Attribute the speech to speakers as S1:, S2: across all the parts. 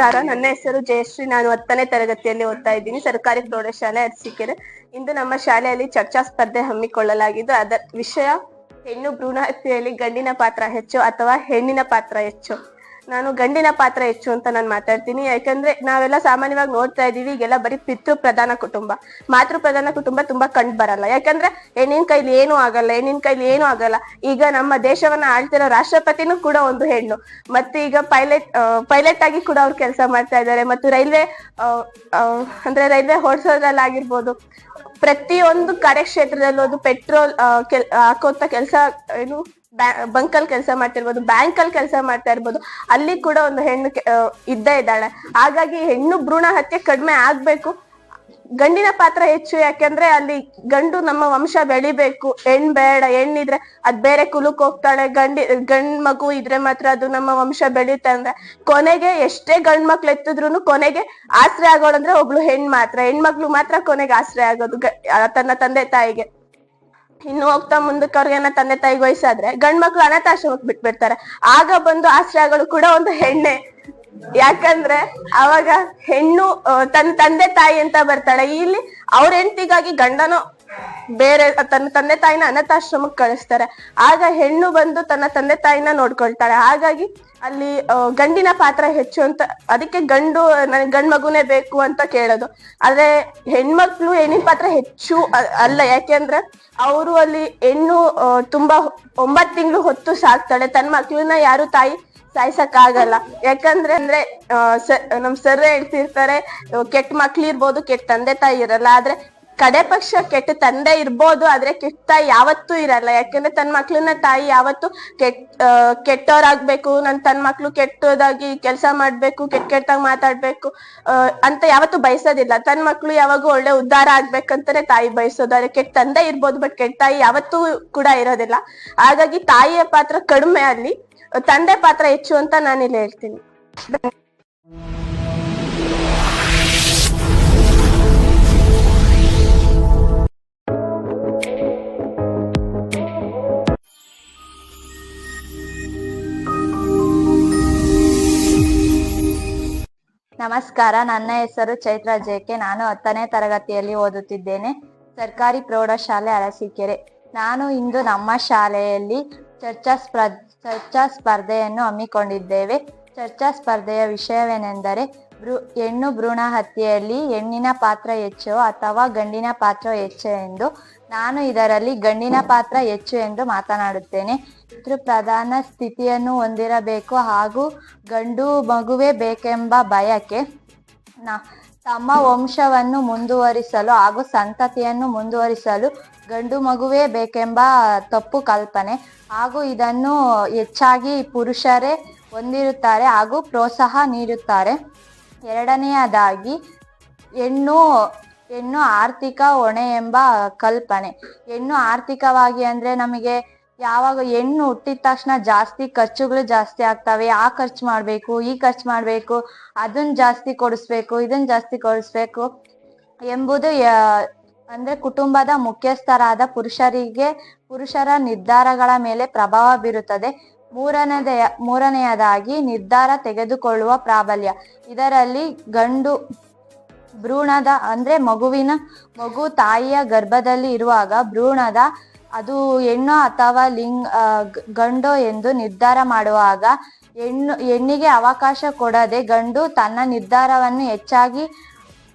S1: ನಮಸ್ಕಾರ ನನ್ನ ಹೆಸರು ಜಯಶ್ರೀ. ನಾನು ಹತ್ತನೇ ತರಗತಿಯಲ್ಲಿ ಓದ್ತಾ ಇದ್ದೀನಿ. ಸರ್ಕಾರಿ ಪ್ರೌಢಶಾಲೆ ಅರಸೀಕೆರೆ. ಇಂದು ನಮ್ಮ ಶಾಲೆಯಲ್ಲಿ ಚರ್ಚಾ ಸ್ಪರ್ಧೆ ಹಮ್ಮಿಕೊಳ್ಳಲಾಗಿದ್ದು, ಅದರ ವಿಷಯ ಹೆಣ್ಣು ಭ್ರೂಣ ಹತ್ಯೆಯಲ್ಲಿ ಗಂಡಿನ ಪಾತ್ರ ಹೆಚ್ಚು ಅಥವಾ ಹೆಣ್ಣಿನ ಪಾತ್ರ ಹೆಚ್ಚು. ನಾನು ಗಂಡಿನ ಪಾತ್ರ ಹೆಚ್ಚು ಅಂತ ನಾನು ಮಾತಾಡ್ತೀನಿ. ಯಾಕಂದ್ರೆ ನಾವೆಲ್ಲ ಸಾಮಾನ್ಯವಾಗಿ ನೋಡ್ತಾ ಇದೀವಿ ಈಗೆಲ್ಲ ಬರೀ ಪಿತೃ ಪ್ರಧಾನ ಕುಟುಂಬ. ಮಾತೃ ಪ್ರಧಾನ ಕುಟುಂಬ ತುಂಬಾ ಕಂಡು ಬರಲ್ಲ. ಯಾಕಂದ್ರೆ ಹೆಣ್ಣಿನ ಕೈಲಿ ಏನು ಆಗಲ್ಲ, ಹೆಣ್ಣಿನ ಕೈಲಿ ಏನು ಆಗಲ್ಲ. ಈಗ ನಮ್ಮ ದೇಶವನ್ನ ಆಳ್ತಿರೋ ರಾಷ್ಟ್ರಪತಿನೂ ಕೂಡ ಒಂದು ಹೆಣ್ಣು. ಮತ್ತೆ ಈಗ ಪೈಲಟ್ ಪೈಲಟ್ ಆಗಿ ಕೂಡ ಅವ್ರು ಕೆಲಸ ಮಾಡ್ತಾ ಇದ್ದಾರೆ. ಮತ್ತು ರೈಲ್ವೆ ಅಂದ್ರೆ ರೈಲ್ವೆ ಓಡಿಸೋದ್ರಲ್ಲಾಗಿರ್ಬೋದು ಪ್ರತಿಯೊಂದು ಕಾರ್ಯಕ್ಷೇತ್ರದಲ್ಲೂ ಅದು ಪೆಟ್ರೋಲ್ ಹಾಕೋಂತ ಕೆಲಸ ಏನು ಬಂಕಲ್ ಕೆಲಸ ಮಾಡ್ತಿರ್ಬೋದು ಬ್ಯಾಂಕ್ ಅಲ್ಲಿ ಕೆಲಸ ಮಾಡ್ತಾ ಇರ್ಬೋದು, ಅಲ್ಲಿ ಕೂಡ ಒಂದು ಹೆಣ್ಣು ಇದ್ದೇ ಇದ್ದಾಳೆ. ಹಾಗಾಗಿ ಹೆಣ್ಣು ಭ್ರೂಣ ಹತ್ಯೆ ಕಡಿಮೆ ಆಗ್ಬೇಕು. ಗಂಡಿನ ಪಾತ್ರ ಹೆಚ್ಚು, ಯಾಕೆಂದ್ರೆ ಅಲ್ಲಿ ಗಂಡು ನಮ್ಮ ವಂಶ ಬೆಳಿಬೇಕು. ಹೆಣ್ ಬೇಡ ಹೆಣ್ಣಿದ್ರೆ ಅದ್ ಬೇರೆ ಕುಲಕ್ ಹೋಗ್ತಾಳೆ. ಗಂಡಿ, ಗಂಡ್ ಮಗು ಇದ್ರೆ ಮಾತ್ರ ಅದು ನಮ್ಮ ವಂಶ ಬೆಳೀತಾ ಅಂದ್ರೆ ಕೊನೆಗೆ ಎಷ್ಟೇ ಗಂಡ್ ಮಕ್ಳು ಎತ್ತಿದ್ರು ಕೊನೆಗೆ ಆಸರೆ ಆಗೋಳಂದ್ರೆ ಒಬ್ಳು ಹೆಣ್ ಮಾತ್ರ. ಹೆಣ್ಮಕ್ಳು ಮಾತ್ರ ಕೊನೆಗೆ ಆಶ್ರಯ ಆಗೋದು ತನ್ನ ತಂದೆ ತಾಯಿಗೆ. ಇನ್ನು ಹೋಗ್ತಾ ಮುಂದಕ್ಕೆ ಅವ್ರಿಗೇನ ತಂದೆ ತಾಯಿಗೆ ವಯಸ್ಸಾದ್ರೆ ಗಂಡ್ ಮಕ್ಳು ಅನಾಥಾಶ್ರಮಕ್ ಬಿಟ್ಬಿಡ್ತಾರೆ. ಆಗ ಬಂದು ಆಶ್ರಯಗಳು ಕೂಡ ಒಂದು ಹೆಣ್ಣೆ. ಯಾಕಂದ್ರೆ ಅವಾಗ ಹೆಣ್ಣು ತನ್ನ ತಂದೆ ತಾಯಿ ಅಂತ ಬರ್ತಾಳೆ. ಇಲ್ಲಿ ಅವ್ರ ಹೆಂಡತಿಗಾಗಿ ಗಂಡನು ಬೇರೆ ತನ್ನ ತಂದೆ ತಾಯಿನ ಅನಾಥಾಶ್ರಮಕ್ಕೆ ಕಳಿಸ್ತಾರೆ. ಆಗ ಹೆಣ್ಣು ಬಂದು ತನ್ನ ತಂದೆ ತಾಯಿನ ನೋಡ್ಕೊಳ್ತಾಳೆ ಹಾಗಾಗಿ ಅಲ್ಲಿ ಗಂಡಿನ ಪಾತ್ರ ಹೆಚ್ಚು ಅಂತ, ಅದಕ್ಕೆ ಗಂಡು ನನಗೆ ಗಂಡ್ ಮಗುನೇ ಬೇಕು ಅಂತ ಕೇಳೋದು. ಆದ್ರೆ ಹೆಣ್ಮಕ್ಳು ಹೆಣ್ಣಿನ ಪಾತ್ರ ಹೆಚ್ಚು ಅಲ್ಲ. ಯಾಕೆಂದ್ರೆ ಅವರು ಅಲ್ಲಿ ಹೆಣ್ಣು ತುಂಬಾ ಒಂಬತ್ ತಿಂಗಳು ಹೊತ್ತು ಸಾಕ್ತಾಳೆ. ತನ್ನ ಮಕ್ಳನ್ನ ಯಾರು ತಾಯಿ ಸಾಯ್ಸಕ್ ಆಗಲ್ಲ ಯಾಕಂದ್ರೆ ಅಂದ್ರೆ ನಮ್ ಸರ್ ಹೇಳ್ತಿರ್ತಾರೆ ಕೆಟ್ಟ ಮಕ್ಳು ಇರ್ಬೋದು, ಕೆಟ್ಟ ತಂದೆ ತಾಯಿ ಇರಲ್ಲ. ಆದ್ರೆ ಕಡೆ ಪಕ್ಷ ಕೆಟ್ಟ ತಂದೆ ಇರ್ಬೋದು, ಆದ್ರೆ ಕೆಟ್ಟ ತಾಯಿ ಯಾವತ್ತೂ ಇರಲ್ಲ. ಯಾಕಂದ್ರೆ ತನ್ನ ಮಕ್ಳನ್ನ ತಾಯಿ ಯಾವತ್ತು ಕೆಟ್ಟ ಕೆಟ್ಟವರಾಗ್ಬೇಕು. ನನ್ ತನ್ನ ಮಕ್ಳು ಕೆಟ್ಟದಾಗಿ ಕೆಲಸ ಮಾಡ್ಬೇಕು, ಕೆಟ್ಟ ಕೆಟ್ಟದಾಗ ಮಾತಾಡ್ಬೇಕು ಅಂತ ಯಾವತ್ತು ಬಯಸೋದಿಲ್ಲ. ತನ್ನ ಮಕ್ಳು ಯಾವಾಗ ಒಳ್ಳೆ ಉದ್ಧಾರ ಆಗ್ಬೇಕಂತಾನೆ ತಾಯಿ ಬಯಸೋದು. ಆದ್ರೆ ಕೆಟ್ಟ ತಂದೆ ಇರ್ಬೋದು, ಬಟ್ ಕೆಟ್ಟ ತಾಯಿ ಯಾವತ್ತೂ ಕೂಡ ಇರೋದಿಲ್ಲ. ಹಾಗಾಗಿ ತಾಯಿಯ ಪಾತ್ರ ಕಡಿಮೆ ಅಲ್ಲಿ, ತಂದೆ ಪಾತ್ರ ಹೆಚ್ಚು ಅಂತ ನಾನು ಇಲ್ಲಿ ಹೇಳ್ತೀನಿ.
S2: ನಮಸ್ಕಾರ. ನನ್ನ ಹೆಸರು ಚೈತ್ರ ಜೆಕೆ ನಾನು ಹತ್ತನೇ ತರಗತಿಯಲ್ಲಿ ಓದುತ್ತಿದ್ದೇನೆ. ಸರ್ಕಾರಿ ಪ್ರೌಢಶಾಲೆ ಅರಸೀಕೆರೆ. ನಾನು ಇಂದು ನಮ್ಮ ಶಾಲೆಯಲ್ಲಿ ಚರ್ಚಾ ಸ್ಪರ್, ಚರ್ಚಾ ಸ್ಪರ್ಧೆಯನ್ನು ಹಮ್ಮಿಕೊಂಡಿದ್ದೇವೆ. ಚರ್ಚಾ ಸ್ಪರ್ಧೆಯ ವಿಷಯವೇನೆಂದರೆ, ಭ್ರೂ, ಹೆಣ್ಣು ಭ್ರೂಣ ಹತ್ಯೆಯಲ್ಲಿ ಹೆಣ್ಣಿನ ಪಾತ್ರ ಹೆಚ್ಚೋ ಅಥವಾ ಗಂಡಿನ ಪಾತ್ರ ಹೆಚ್ಚೋ ಎಂದು ನಾನು ಇದರಲ್ಲಿ ಗಂಡಿನ ಪಾತ್ರ ಹೆಚ್ಚು ಎಂದು ಮಾತನಾಡುತ್ತೇನೆ. ಪಿತೃ ಪ್ರಧಾನ ಸ್ಥಿತಿಯನ್ನು ಹೊಂದಿರಬೇಕು ಹಾಗೂ ಗಂಡು ಮಗುವೇ ಬೇಕೆಂಬ ಬಯಕೆ ನ- ತಮ್ಮ ವಂಶವನ್ನು ಮುಂದುವರಿಸಲು ಹಾಗೂ ಸಂತತಿಯನ್ನು ಮುಂದುವರಿಸಲು ಗಂಡು ಮಗುವೇ ಬೇಕೆಂಬ ತಪ್ಪು ಕಲ್ಪನೆ ಹಾಗೂ ಇದನ್ನು ಹೆಚ್ಚಾಗಿ ಪುರುಷರೇ ಹೊಂದಿರುತ್ತಾರೆ ಹಾಗೂ ಪ್ರೋತ್ಸಾಹ ನೀಡುತ್ತಾರೆ. ಎರಡನೆಯದಾಗಿ ಹೆಣ್ಣು ಹೆಣ್ಣು ಆರ್ಥಿಕ ಹೊಣೆ ಎಂಬ ಕಲ್ಪನೆ. ಹೆಣ್ಣು ಆರ್ಥಿಕವಾಗಿ ಅಂದ್ರೆ ನಮಗೆ ಯಾವಾಗ ಹೆಣ್ಣು ಹುಟ್ಟಿದ ತಕ್ಷಣ ಜಾಸ್ತಿ ಖರ್ಚುಗಳು ಜಾಸ್ತಿ ಆಗ್ತವೆ. ಆ ಖರ್ಚು ಮಾಡ್ಬೇಕು, ಈ ಖರ್ಚು ಮಾಡ್ಬೇಕು ಅದನ್ನ ಜಾಸ್ತಿ ಕೊಡಿಸ್ಬೇಕು ಇದನ್ನ ಜಾಸ್ತಿ ಕೊಡಿಸ್ಬೇಕು ಎಂಬುದು ಅಂದ್ರೆ ಕುಟುಂಬದ ಮುಖ್ಯಸ್ಥರಾದ ಪುರುಷರಿಗೆ ಪುರುಷರ ನಿರ್ಧಾರಗಳ ಮೇಲೆ ಪ್ರಭಾವ ಬೀರುತ್ತದೆ. ಮೂರನೇದ, ಮೂರನೆಯದಾಗಿ ನಿರ್ಧಾರ ತೆಗೆದುಕೊಳ್ಳುವ ಪ್ರಾಬಲ್ಯ. ಇದರಲ್ಲಿ ಗಂಡು ಭ್ರೂಣದ, ಅಂದ್ರೆ ಮಗುವಿನ ಮಗು ತಾಯಿಯ ಗರ್ಭದಲ್ಲಿ ಇರುವಾಗ ಭ್ರೂಣದ, ಅದು ಹೆಣ್ಣು ಅಥವಾ ಲಿಂಗ ಗಂಡೋ ಎಂದು ನಿರ್ಧಾರ ಮಾಡುವಾಗ ಹೆಣ್ಣು, ಹೆಣ್ಣಿಗೆ ಅವಕಾಶ ಕೊಡದೆ ಗಂಡು ತನ್ನ ನಿರ್ಧಾರವನ್ನು ಹೆಚ್ಚಾಗಿ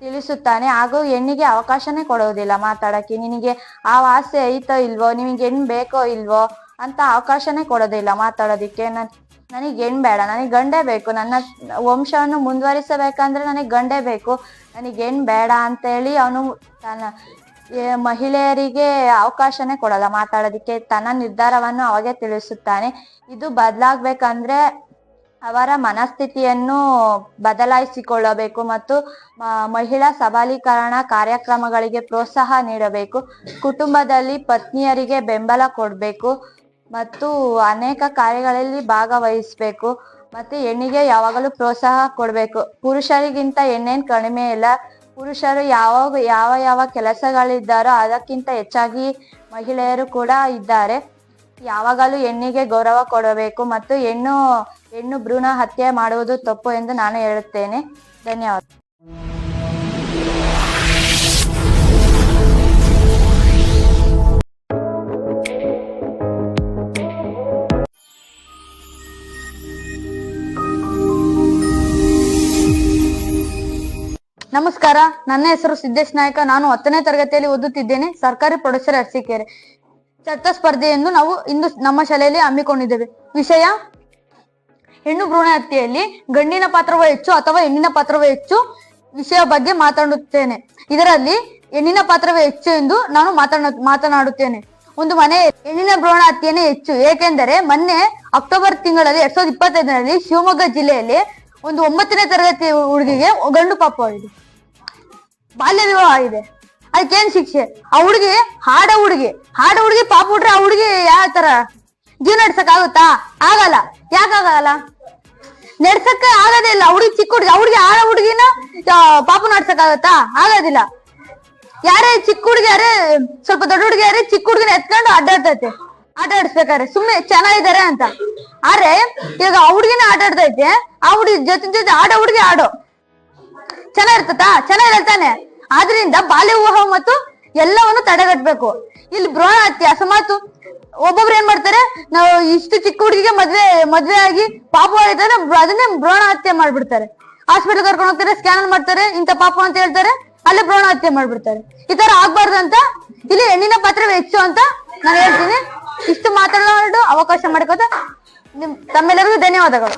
S2: ತಿಳಿಸುತ್ತಾನೆ. ಹಾಗೂ ಹೆಣ್ಣಿಗೆ ಅವಕಾಶನೇ ಕೊಡೋದಿಲ್ಲ ಮಾತಾಡಕ್ಕೆ ನಿನಗೆ ಆ ಆಸೆ ಐತೋ ಇಲ್ವೋ ನಿಮಗೆ ಹೆಣ್ಣು ಬೇಕೋ ಇಲ್ವೋ ಅಂತ ಅವಕಾಶನೇ ಕೊಡೋದಿಲ್ಲ ಮಾತಾಡೋದಿಕ್ಕೆ. ನನ್ ನನಗೆ ಹೆಣ್ ಬೇಡ, ನನಗೆ ಗಂಡೇ ಬೇಕು. ನನ್ನ ವಂಶವನ್ನು ಮುಂದುವರಿಸಬೇಕಂದ್ರೆ ನನಗೆ ಗಂಡೇ ಬೇಕು. ನನಗೆ ಹೆಣ್ ಬೇಡ ಅಂತೇಳಿ ಅವನು ತನ್ನ ಮಹಿಳೆಯರಿಗೆ ಅವಕಾಶನೇ ಕೊಡಲ್ಲ. ಮಾತಾಡೋದಿಕ್ಕೆ ತನ್ನ ನಿರ್ಧಾರವನ್ನು ಅವಾಗೆ ತಿಳಿಸುತ್ತಾನೆ. ಇದು ಬದಲಾಗ್ಬೇಕಂದ್ರೆ ಅವರ ಮನಸ್ಥಿತಿಯನ್ನು ಬದಲಾಯಿಸಿಕೊಳ್ಳಬೇಕು ಮತ್ತು ಮಹಿಳಾ ಸಬಲೀಕರಣ ಕಾರ್ಯಕ್ರಮಗಳಿಗೆ ಪ್ರೋತ್ಸಾಹ ನೀಡಬೇಕು. ಕುಟುಂಬದಲ್ಲಿ ಪತ್ನಿಯರಿಗೆ ಬೆಂಬಲ ಕೊಡಬೇಕು. ಮತ್ತು ಅನೇಕ ಕಾರ್ಯಗಳಲ್ಲಿ ಭಾಗವಹಿಸಬೇಕು. ಮತ್ತೆ ಹೆಣ್ಣಿಗೆ ಯಾವಾಗಲೂ ಪ್ರೋತ್ಸಾಹ ಕೊಡಬೇಕು. ಪುರುಷರಿಗಿಂತ ಹೆಣ್ಣೇನು ಕಡಿಮೆ ಇಲ್ಲ. ಪುರುಷರು ಯಾವಾಗ ಯಾವ ಯಾವ ಕೆಲಸಗಳಿದ್ದಾರೋ ಅದಕ್ಕಿಂತ ಹೆಚ್ಚಾಗಿ ಮಹಿಳೆಯರು ಕೂಡ ಇದ್ದಾರೆ. ಯಾವಾಗಲೂ ಹೆಣ್ಣಿಗೆ ಗೌರವ ಕೊಡಬೇಕು ಮತ್ತು ಹೆಣ್ಣು
S3: ಹೆಣ್ಣು ಭ್ರೂಣ ಹತ್ಯೆ ಮಾಡುವುದು ತಪ್ಪು ಎಂದು ನಾನು ಹೇಳುತ್ತೇನೆ. ಧನ್ಯವಾದ. ನಮಸ್ಕಾರ. ನನ್ನ ಹೆಸರು ಸಿದ್ದೇಶ್ ನಾಯಕ. ನಾನು ಹತ್ತನೇ ತರಗತಿಯಲ್ಲಿ ಓದುತ್ತಿದ್ದೇನೆ. ಸರ್ಕಾರಿ ಪ್ರೊಡ್ಯೂಸರ್ ಅರಸೀಕೆರೆ. ಚರ್ಚಾ ಸ್ಪರ್ಧೆಯನ್ನು ನಾವು ಇಂದು ನಮ್ಮ ಶಾಲೆಯಲ್ಲಿ ಹಮ್ಮಿಕೊಂಡಿದ್ದೇವೆ. ವಿಷಯ, ಹೆಣ್ಣು ಭ್ರೂಣ ಹತ್ಯೆಯಲ್ಲಿ ಗಂಡಿನ ಪಾತ್ರವೋ ಹೆಚ್ಚು ಅಥವಾ ಹೆಣ್ಣಿನ ಪಾತ್ರವೋ ಹೆಚ್ಚು ವಿಷಯ ಬಗ್ಗೆ ಮಾತನಾಡುತ್ತೇನೆ. ಇದರಲ್ಲಿ ಹೆಣ್ಣಿನ ಪಾತ್ರವೇ ಹೆಚ್ಚು ಎಂದು ನಾನು ಮಾತನಾ, ಮಾತನಾಡುತ್ತೇನೆ. ಒಂದು ಮನೆ, ಹೆಣ್ಣಿನ ಭ್ರೂಣ ಹತ್ಯೆನೇ ಹೆಚ್ಚು. ಏಕೆಂದರೆ ಮೊನ್ನೆ ಅಕ್ಟೋಬರ್ ತಿಂಗಳಲ್ಲಿ, ಎರಡ್ ಸಾವಿರದ ಇಪ್ಪತ್ತೈದರಲ್ಲಿ ಶಿವಮೊಗ್ಗ ಜಿಲ್ಲೆಯಲ್ಲಿ ಒಂದು ಒಂಬತ್ತನೇ ತರಗತಿ ಹುಡುಗಿಗೆ ಗಂಡು ಪಾಪ ಆಗಿದೆ ಬಾಲ್ಯ ವಿವಾಹ ಇದೆ ಅದಕ್ಕೇನ್ ಶಿಕ್ಷೆ? ಆ ಹುಡುಗಿ ಹಾಡ ಹುಡುಗಿ. ಹಾಡ ಹುಡುಗಿ ಪಾಪ ಹುಡ್ರೆ ಆ ಹುಡುಗಿ ಯಾವ ತರ ಜೀವ ನಡ್ಸಕ್ ಆಗುತ್ತಾ ಆಗಲ್ಲ? ಯಾಕಾಗಲ್ಲ ನಡ್ಸಕ್ ಆಗೋದೇ ಇಲ್ಲ. ಹುಡುಗಿ ಚಿಕ್ಕ ಹುಡುಗಿ. ಹುಡುಗಿ ಆಡ ಹುಡುಗಿನ ಪಾಪ ನಡ್ಸಕ್ ಆಗತ್ತಾ ಆಗೋದಿಲ್ಲ. ಯಾರೇ ಚಿಕ್ಕ ಹುಡುಗಿ, ಯಾರೇ ಸ್ವಲ್ಪ ದೊಡ್ಡ ಹುಡುಗಿ, ಯಾರೇ ಚಿಕ್ಕ ಹುಡುಗಿನ ಎತ್ಕೊಂಡು ಅಡ್ಡಾಡ್ತೈತೆ. ಆಟ ಆಡಿಸ್ಬೇಕಾರೆ ಸುಮ್ನೆ ಚೆನ್ನಾಗಿದ್ದಾರೆ ಅಂತ. ಆದ್ರೆ ಈಗ ಆ ಹುಡುಗಿನ ಆಟ ಆಡ್ತೈತೆ. ಆ ಹುಡುಗಿ ಜೊತೆ ಜೊತೆ ಆಡೋ ಹುಡುಗಿ ಆಡೋ. ಚೆನ್ನಾಗಿರ್ತತಾ ಚೆನ್ನಾಗಿರ್ತಾನೆ ಆದ್ರಿಂದ ಬಾಲ್ಯ ವಿವಾಹ ಮತ್ತು ಎಲ್ಲವನ್ನು ತಡೆಗಟ್ಟಬೇಕು ಇಲ್ಲಿ ಭ್ರೂಣ ಹತ್ಯೆ, ಅಸಮಾತು. ಒಬ್ಬೊಬ್ರು ಏನ್ ಮಾಡ್ತಾರೆ? ನಾವು ಇಷ್ಟು ಚಿಕ್ಕ ಹುಡುಗಿಗೆ ಮದ್ವೆ ಮದ್ವೆ ಆಗಿ ಪಾಪ ಆಗಿದ್ದಾರೆ ಅದನ್ನೇ ಭ್ರೂಣ ಹತ್ಯೆ ಮಾಡ್ಬಿಡ್ತಾರೆ. ಹಾಸ್ಪಿಟಲ್ ಕರ್ಕೊಂಡು ಹೋಗ್ತಾರೆ ಸ್ಕ್ಯಾನ್ ಮಾಡ್ತಾರೆ, ಇಂಥ ಪಾಪ ಅಂತ ಹೇಳ್ತಾರೆ, ಅಲ್ಲೇ ಭ್ರೂಣ ಹತ್ಯೆ ಮಾಡ್ಬಿಡ್ತಾರೆ. ಈ ತರ ಆಗ್ಬಾರ್ದು ಅಂತ ಇಲ್ಲಿ ಹೆಣ್ಣಿನ ಪಾತ್ರವೇ ಹೆಚ್ಚು ಅಂತ ನಾನು ಹೇಳ್ತೀನಿ. ಇಷ್ಟು ಮಾತಾಡೋದು ಅವಕಾಶ ಮಾಡ್ಕೋತ ನಿಮ್ ತಮ್ಮೆಲ್ಲರಿಗೂ ಧನ್ಯವಾದಗಳು.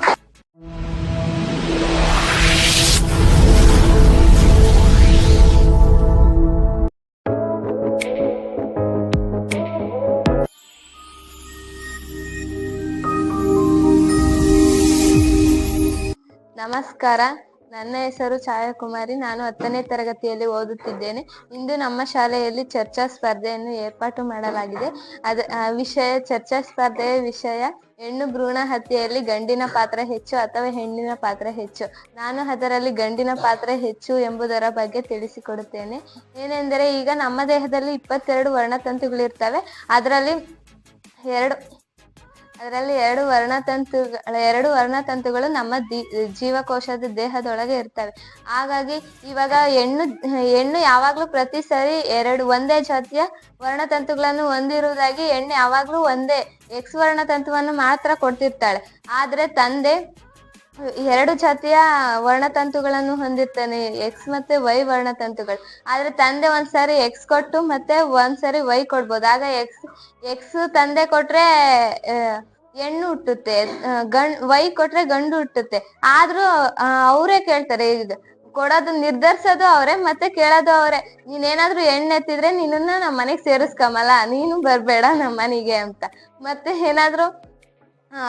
S4: ನಮಸ್ಕಾರ. ನನ್ನ ಹೆಸರು ಛಾಯಾಕುಮಾರಿ. ನಾನು ಹತ್ತನೇ ತರಗತಿಯಲ್ಲಿ ಓದುತ್ತಿದ್ದೇನೆ. ಇಂದು ನಮ್ಮ ಶಾಲೆಯಲ್ಲಿ ಚರ್ಚಾ ಸ್ಪರ್ಧೆಯನ್ನು ಏರ್ಪಾಟು ಮಾಡಲಾಗಿದೆ. ಅದ ವಿಷಯ ಚರ್ಚಾ ಸ್ಪರ್ಧೆಯ ವಿಷಯ, ಹೆಣ್ಣು ಭ್ರೂಣ ಹತ್ಯೆಯಲ್ಲಿ ಗಂಡಿನ ಪಾತ್ರ ಹೆಚ್ಚು ಅಥವಾ ಹೆಣ್ಣಿನ ಪಾತ್ರ ಹೆಚ್ಚು? ನಾನು ಅದರಲ್ಲಿ ಗಂಡಿನ ಪಾತ್ರ ಹೆಚ್ಚು ಎಂಬುದರ ಬಗ್ಗೆ ತಿಳಿಸಿಕೊಡುತ್ತೇನೆ. ಏನೆಂದರೆ, ಈಗ ನಮ್ಮ ದೇಹದಲ್ಲಿ ಇಪ್ಪತ್ತೆರಡು ವರ್ಣತಂತುಗಳಿರ್ತವೆ. ಅದರಲ್ಲಿ ಎರಡು ಅದರಲ್ಲಿ ಎರಡು ವರ್ಣತಂತುಗಳ, ಎರಡು ವರ್ಣತಂತುಗಳು ನಮ್ಮ ಜೀವಕೋಶದ ದೇಹದೊಳಗೆ ಇರ್ತವೆ. ಹಾಗಾಗಿ ಇವಾಗ ಹೆಣ್ಣು ಹೆಣ್ಣು ಯಾವಾಗ್ಲೂ ಪ್ರತಿ ಸರಿ ಎರಡು ಒಂದೇ ಜಾತಿಯ ವರ್ಣತಂತುಗಳನ್ನು ಹೊಂದಿರುವುದಾಗಿ ಹೆಣ್ಣು ಯಾವಾಗ್ಲೂ ಒಂದೇ ಎಕ್ಸ್ ವರ್ಣತಂತುವನ್ನು ಮಾತ್ರ ಕೊಡ್ತಿರ್ತಾಳೆ. ಆದ್ರೆ ತಂದೆ ಎರಡು ಜಾತಿಯ ವರ್ಣತಂತುಗಳನ್ನು ಹೊಂದಿರ್ತಾನೆ. ಎಕ್ಸ್ ಮತ್ತೆ ವೈ ವರ್ಣತಂತುಗಳು. ಆದ್ರೆ ತಂದೆ ಒಂದ್ಸರಿ ಎಕ್ಸ್ ಕೊಟ್ಟು ಮತ್ತೆ ಒಂದ್ಸರಿ ವೈ ಕೊಡ್ಬೋದು. ಆಗ ಎಕ್ಸ್ ಎಕ್ಸ್ ತಂದೆ ಕೊಟ್ರೆ ಹೆಣ್ಣು ಹುಟ್ಟುತ್ತೆ. ಗಂಡ್ ವೈ ಕೊಟ್ರೆ ಗಂಡು ಹುಟ್ಟುತ್ತೆ. ಆದ್ರೂ ಅವರೇ ಕೇಳ್ತಾರೆ ಇದು ಕೊಡೋದು ನಿರ್ಧರಿಸೋದು ಅವರೇ, ಮತ್ತೆ ಕೇಳೋದು ಅವರೇ. ನೀನೇನಾದ್ರೂ ಹೆಣ್ಣೆತ್ತಿದ್ರೆ ನಿನ್ನನ್ನ ನಮ್ಮ ಮನೆಗ್ ಸೇರಿಸ್ಕಮಲ್ಲ ನೀನು ಬರ್ಬೇಡ ನಮ್ಮ ಮನೆಗೆ ಅಂತ. ಮತ್ತೆ ಏನಾದ್ರು ಹಾ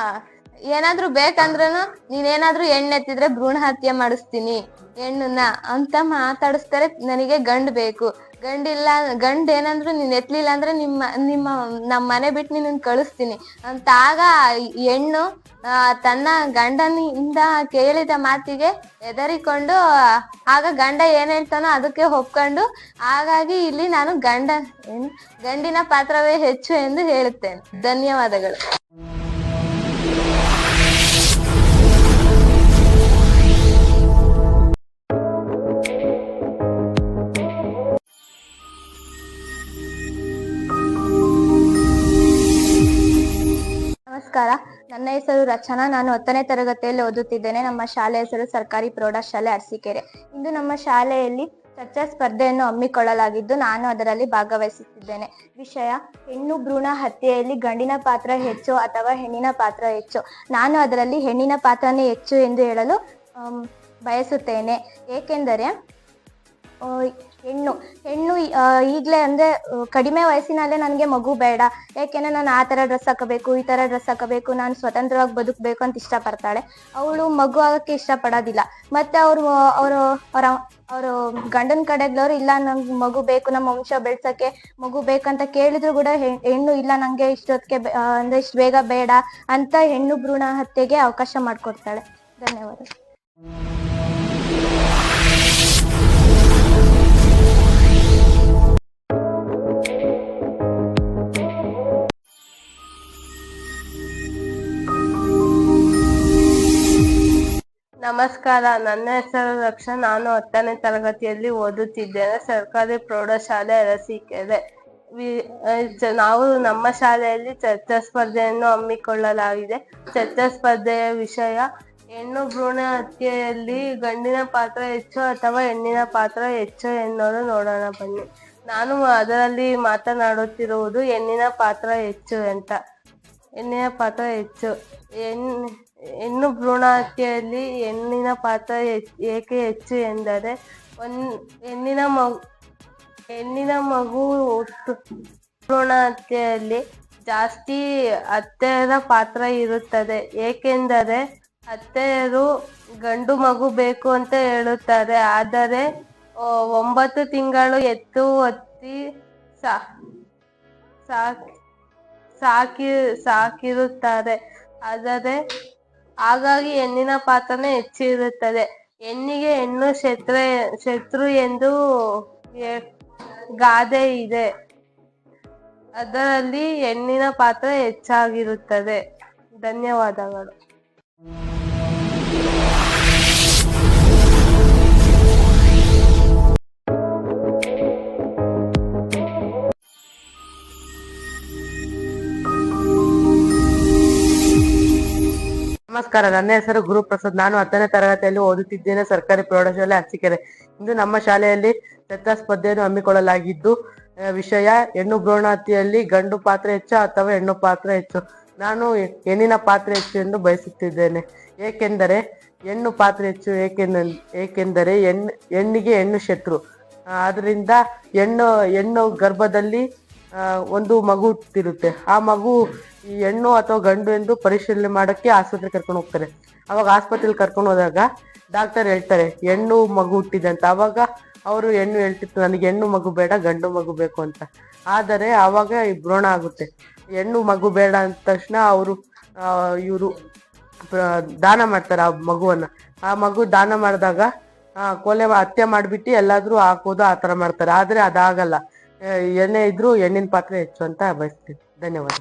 S4: ಏನಾದ್ರೂ ಬೇಕಂದ್ರೂ ನೀನೇನಾದ್ರೂ ಹೆಣ್ಣೆತ್ತಿದ್ರೆ ಭ್ರೂಣ ಹತ್ಯೆ ಮಾಡಿಸ್ತೀನಿ, ಹೆಣ್ಣನ್ನ ಅಂತ ಮಾತಾಡಿಸ್ತಾರೆ ನನಗೆ ಗಂಡ್ ಬೇಕು. ಗಂಡಿಲ್ಲ, ಗಂಡ್ ಏನಂದ್ರು ನೀನ್ ಎತ್ಲಿಲ್ಲ ಅಂದ್ರೆ ನಿಮ್ಮ ನಿಮ್ಮ ನಮ್ಮ ಮನೆ ಬಿಟ್ಟು ನಿನ್ನ ಕಳಿಸ್ತೀನಿ. ಅಂತ ಆಗ ಹೆಣ್ಣು ತನ್ನ ಗಂಡನಿಂದ ಕೇಳಿದ ಮಾತಿಗೆ ಎದರಿಕೊಂಡು ಆಗ ಗಂಡ ಏನ್ ಹೇಳ್ತಾನೋ ಅದಕ್ಕೆ ಒಪ್ಕೊಂಡು, ಹಾಗಾಗಿ ಇಲ್ಲಿ ನಾನು ಗಂಡ ಗಂಡಿನ ಪಾತ್ರವೇ ಹೆಚ್ಚು ಎಂದು ಹೇಳುತ್ತೇನೆ. ಧನ್ಯವಾದಗಳು.
S3: ನಮಸ್ಕಾರ. ನನ್ನ ಹೆಸರು ರಚನಾ. ನಾನು ಹತ್ತನೇ ತರಗತಿಯಲ್ಲಿ ಓದುತ್ತಿದ್ದೇನೆ. ನಮ್ಮ ಶಾಲೆ ಹೆಸರು ಸರ್ಕಾರಿ ಪ್ರೌಢಶಾಲೆ ಅರಸೀಕೆರೆ. ಇಂದು ನಮ್ಮ ಶಾಲೆಯಲ್ಲಿ ಚರ್ಚಾ ಸ್ಪರ್ಧೆಯನ್ನು ಹಮ್ಮಿಕೊಳ್ಳಲಾಗಿದ್ದು ನಾನು ಅದರಲ್ಲಿ ಭಾಗವಹಿಸುತ್ತಿದ್ದೇನೆ. ವಿಷಯ, ಹೆಣ್ಣು ಭ್ರೂಣ ಹತ್ಯೆಯಲ್ಲಿ ಗಂಡಿನ ಪಾತ್ರ ಹೆಚ್ಚು ಅಥವಾ ಹೆಣ್ಣಿನ ಪಾತ್ರ ಹೆಚ್ಚು? ನಾನು ಅದರಲ್ಲಿ ಹೆಣ್ಣಿನ ಪಾತ್ರನೇ ಹೆಚ್ಚು ಎಂದು ಹೇಳಲು ಬಯಸುತ್ತೇನೆ. ಏಕೆಂದರೆ ಹೆಣ್ಣು. ಹೆಣ್ಣು ಈಗಲೇ ಅಂದ್ರೆ ಕಡಿಮೆ ವಯಸ್ಸಿನಲ್ಲೇ ನನಗೆ ಮಗು ಬೇಡ. ಯಾಕೆಂದ್ರೆ ನಾನು ಆ ಥರ ಡ್ರೆಸ್ ಹಾಕಬೇಕು, ಈ ಥರ ಡ್ರೆಸ್ ಹಾಕಬೇಕು, ನಾನು ಸ್ವತಂತ್ರವಾಗಿ ಬದುಕಬೇಕು ಅಂತ ಇಷ್ಟಪಡ್ತಾಳೆ. ಅವಳು ಮಗು ಆಗಕ್ಕೆ ಇಷ್ಟಪಡೋದಿಲ್ಲ. ಮತ್ತೆ ಅವರು ಅವರು, ಅವರ, ಅವರು ಗಂಡನ ಕಡೆಗ್ಲವ್ರು ಇಲ್ಲ, ನಂಗೆ ಮಗು ಬೇಕು, ನಮ್ಮ ವಂಶ ಬೆಳ್ಸಕ್ಕೆ ಮಗು ಬೇಕಂತ ಕೇಳಿದ್ರು ಕೂಡ ಹೆಣ್ಣು, ಇಲ್ಲ, ನಂಗೆ ಇಷ್ಟೊತ್ತಿಗೆ ಅಂದ್ರೆ ಇಷ್ಟು ಬೇಗ ಬೇಡ ಅಂತ ಹೆಣ್ಣು ಭ್ರೂಣ ಹತ್ಯೆಗೆ ಅವಕಾಶ ಮಾಡಿಕೊಡ್ತಾಳೆ. ಧನ್ಯವಾದ.
S5: ನಮಸ್ಕಾರ, ನನ್ನ ಹೆಸರು ರಕ್ಷಾ ನಾನು ಹತ್ತನೇ ತರಗತಿಯಲ್ಲಿ ಓದುತ್ತಿದ್ದೇನೆ. ಸರ್ಕಾರಿ ಪ್ರೌಢಶಾಲೆ ಅರಸೀಕೆರೆ. ನಾವು ನಮ್ಮ ಶಾಲೆಯಲ್ಲಿ ಚರ್ಚಾ ಸ್ಪರ್ಧೆಯನ್ನು ಹಮ್ಮಿಕೊಳ್ಳಲಾಗಿದೆ. ಚರ್ಚಾ ಸ್ಪರ್ಧೆಯ ವಿಷಯ, ಹೆಣ್ಣು ಭ್ರೂಣ ಹತ್ಯೆಯಲ್ಲಿ ಗಂಡಿನ ಪಾತ್ರ ಹೆಚ್ಚು ಅಥವಾ ಹೆಣ್ಣಿನ ಪಾತ್ರ ಹೆಚ್ಚು ಎನ್ನೋದು ನೋಡೋಣ ಬನ್ನಿ. ನಾನು ಅದರಲ್ಲಿ ಮಾತನಾಡುತ್ತಿರುವುದು ಹೆಣ್ಣಿನ ಪಾತ್ರ ಹೆಚ್ಚು ಅಂತ. ಹೆಣ್ಣಿನ ಪಾತ್ರ ಹೆಚ್ಚು. ಹೆಣ್ಣು ಹೆಣ್ಣು ಭ್ರೂಣ ಹತ್ಯೆಯಲ್ಲಿ ಹೆಣ್ಣಿನ ಪಾತ್ರ ಏಕೆ ಹೆಚ್ಚು ಎಂದರೆ ಒಂದ್ ಹೆಣ್ಣಿನ ಮಗು ಹೆಣ್ಣಿನ ಮಗು ಭ್ರೂಣ ಹತ್ಯೆಯಲ್ಲಿ ಜಾಸ್ತಿ ಅತ್ತೆಯರ ಪಾತ್ರ ಇರುತ್ತದೆ. ಏಕೆಂದರೆ ಅತ್ತೆಯರು ಗಂಡು ಮಗು ಬೇಕು ಅಂತ ಹೇಳುತ್ತಾರೆ. ಆದರೆ ಒಂಬತ್ತು ತಿಂಗಳು ಎತ್ತು ಒತ್ತಿ ಸಾಕಿ ಸಾಕಿ, ಸಾಕಿರುತ್ತಾರೆ. ಆದರೆ ಹಾಗಾಗಿ ಹೆಣ್ಣಿನ ಪಾತ್ರನೇ ಹೆಚ್ಚು ಇರುತ್ತದೆ. ಹೆಣ್ಣಿಗೆ ಹೆಣ್ಣು ಶತ್ರ, ಶತ್ರು ಎಂದು ಗಾದೆ ಇದೆ. ಅದರಲ್ಲಿ ಹೆಣ್ಣಿನ ಪಾತ್ರ ಹೆಚ್ಚಾಗಿರುತ್ತದೆ. ಧನ್ಯವಾದಗಳು.
S6: ನಮಸ್ಕಾರ ನನ್ನ ಹೆಸರು ಗುರುಪ್ರಸಾದ್. ನಾನು ಹತ್ತನೇ ತರಗತಿಯಲ್ಲಿ ಓದುತ್ತಿದ್ದೇನೆ, ಸರ್ಕಾರಿ ಪ್ರೌಢಶಾಲೆ ಅರಸೀಕೆರೆ. ಇಂದು ನಮ್ಮ ಶಾಲೆಯಲ್ಲಿ ಚರ್ಚಾ ಸ್ಪರ್ಧೆಯನ್ನು ಹಮ್ಮಿಕೊಳ್ಳಲಾಗಿದ್ದು ವಿಷಯ ಹೆಣ್ಣು ಭ್ರೂಣ ಗಂಡು ಪಾತ್ರ ಹೆಚ್ಚು ಅಥವಾ ಹೆಣ್ಣು ಪಾತ್ರ ಹೆಚ್ಚು. ನಾನು ಹೆಣ್ಣಿನ ಪಾತ್ರ ಹೆಚ್ಚು ಎಂದು ಬಯಸುತ್ತಿದ್ದೇನೆ. ಏಕೆಂದರೆ, ಹೆಣ್ಣು ಪಾತ್ರ ಹೆಚ್ಚು ಏಕೆಂದ, ಏಕೆಂದರೆ ಹೆಣ್ಣು ಹೆಣ್ಣಿಗೆ ಹೆಣ್ಣು ಶತ್ರು. ಆದ್ದರಿಂದ ಹೆಣ್ಣು ಹೆಣ್ಣು ಗರ್ಭದಲ್ಲಿ ಒಂದು ಮಗು ಹುಟ್ಟಿರುತ್ತೆ. ಆ ಮಗು ಈ ಹೆಣ್ಣು ಅಥವಾ ಗಂಡು ಎಂದು ಪರಿಶೀಲನೆ ಮಾಡೋಕ್ಕೆ ಆಸ್ಪತ್ರೆ ಕರ್ಕೊಂಡು ಹೋಗ್ತಾರೆ. ಅವಾಗ ಆಸ್ಪತ್ರೆಯಲ್ಲಿ ಕರ್ಕೊಂಡು ಹೋದಾಗ ಡಾಕ್ಟರ್ ಹೇಳ್ತಾರೆ, ಹೆಣ್ಣು ಮಗು ಹುಟ್ಟಿದೆ ಅಂತ. ಅವಾಗ ಅವರು ಹೆಣ್ಣು ಹೇಳ್ತಿತ್ತು, ನನಗೆ ಹೆಣ್ಣು ಮಗು ಬೇಡ, ಗಂಡು ಮಗು ಬೇಕು ಅಂತ. ಆದರೆ ಆವಾಗ ಈ ಭ್ರೂಣ ಆಗುತ್ತೆ. ಹೆಣ್ಣು ಮಗು ಬೇಡ ಅಂದ ತಕ್ಷಣ ಅವರು ಇವರು ದಾನ ಮಾಡ್ತಾರೆ ಆ ಮಗುವನ್ನು. ಆ ಮಗು ದಾನ ಮಾಡಿದಾಗ ಕೊಲೆ ಹತ್ಯೆ ಮಾಡಿಬಿಟ್ಟು ಎಲ್ಲಾದರೂ ಹಾಕೋದು ಆ ಥರ ಮಾಡ್ತಾರೆ. ಆದರೆ ಅದಾಗಲ್ಲ. ಎಣ್ಣೆ ಇದ್ರೂ ಎಣ್ಣಿನ ಪಾತ್ರೆ ಹೆಚ್ಚು ಅಂತ ಬಯಸ್ತೀನಿ. ಧನ್ಯವಾದ.